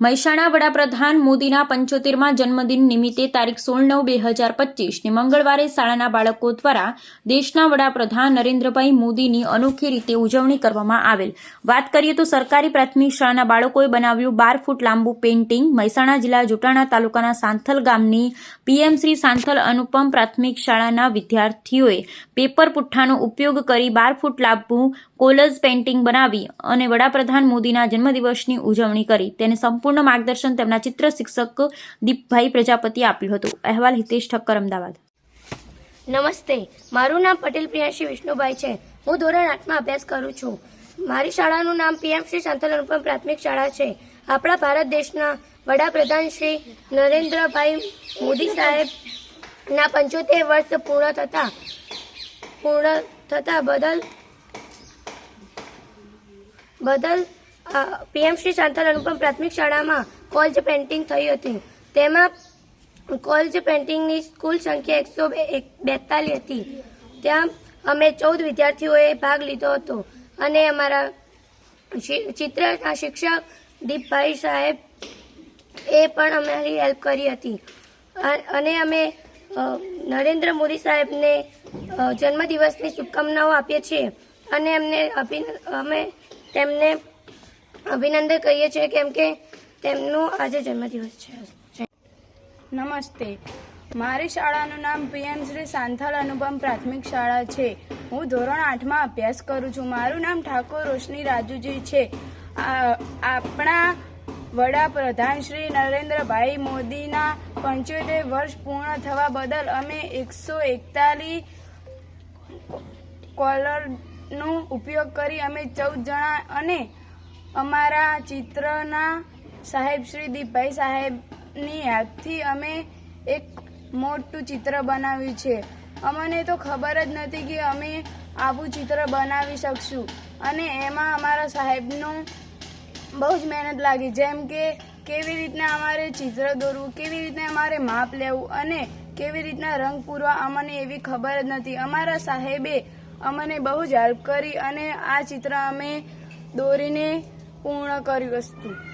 મહેસાણા વડાપ્રધાન મોદીના પંચોતેરમાં જન્મદિન નિમિત્તે તારીખ સોળ નવ બે હજાર પચીસને મંગળવારે શાળાના બાળકો દ્વારા દેશના વડાપ્રધાન નરેન્દ્રભાઈ મોદીની અનોખી રીતે ઉજવણી કરવામાં આવેલ. વાત કરીએ તો સરકારી પ્રાથમિક શાળાના બાળકોએ બનાવ્યું બાર ફૂટ લાંબુ પેઇન્ટિંગ. મહેસાણા જિલ્લા જોટાણા તાલુકાના સાંથલ ગામની પીએમ શ્રી સાંથલ અનુપમ પ્રાથમિક શાળાના વિદ્યાર્થીઓએ પેપર પુઠ્ઠાનો ઉપયોગ કરી બાર ફૂટ લાંબુ કોલજ પેઇન્ટિંગ બનાવી અને વડાપ્રધાન મોદીના જન્મદિવસની ઉજવણી કરી. તેને સંપૂર્ણ માર્ગદર્શન તેમના ચિત્ર શિક્ષક દીપભાઈ પ્રજાપતિ આપ્યું હતું. અહેવાલ હિતેશ ઠક્કર, અમદાવાદ. નમસ્તે. મારું નામ પટેલ પ્રિયાંશી વિષ્ણુભાઈ છે. હું ધોરણ આઠમાં અભ્યાસ કરું છું. મારી શાળાનું નામ પીએમ શ્રી શાંતલ અનુપમ પ્રાથમિક શાળા છે. આપણા ભારત દેશના વડાપ્રધાન શ્રી નરેન્દ્રભાઈ મોદી સાહેબના પંચોતેર વર્ષ પૂર્ણ થતા પૂર્ણ થતા બદલ બદલ પીએમ શ્રી શાંતલ અનુપમ પ્રાથમિક શાળામાં કોલ્જ પેઇન્ટિંગ થઈ હતી. તેમાં કોલેજ પેઇન્ટિંગની કુલ સંખ્યા એકસો બેતાલીસ હતી. ત્યાં અમે ચૌદ વિદ્યાર્થીઓએ ભાગ લીધો હતો. અને અમારા ચિત્રના શિક્ષક દીપભાઈ સાહેબ એ પણ અમારી હેલ્પ કરી હતી. અને અમે નરેન્દ્ર મોદી સાહેબને જન્મદિવસની શુભકામનાઓ આપીએ છીએ. અને એમને અભિન, અમે તેમને અભિનંદન કહીએ છીએ કેમ કે તેમનું આજે જન્મદિવસ છે. નમસ્તે. મારી શાળાનું નામ પીએમ શ્રી સાંથાલ અનુપમ પ્રાથમિક શાળા છે. હું ધોરણ આઠમાં અભ્યાસ કરું છું. મારું નામ ઠાકોર રોશની રાજુજી છે. આપણા વડાપ્રધાન શ્રી નરેન્દ્રભાઈ મોદીના પંચોતેર વર્ષ પૂર્ણ થવા બદલ અમે એકસો એકતાલીસ કોલરનો ઉપયોગ કરી અમે ચૌદ જણા અને અમારા ચિત્રના સાહેબ શ્રી દીપભાઈ સાહેબની હેલ્પથી અમે એક મોટું ચિત્ર બનાવ્યું છે. અમને તો ખબર જ નથી કે અમે આવું ચિત્ર બનાવી શકશું. અને એમાં અમારા સાહેબનું બહુ જ મહેનત લાગી. જેમ કે કેવી રીતના અમારે ચિત્ર દોરવું, કેવી રીતના અમારે માપ લેવું અને કેવી રીતના રંગ પૂરવા અમને એવી ખબર જ નથી. અમારા સાહેબે અમને બહુ જ હેલ્પ કરી અને આ ચિત્ર અમે દોરીને પૂર્ણ કર્યું વસ્તુ.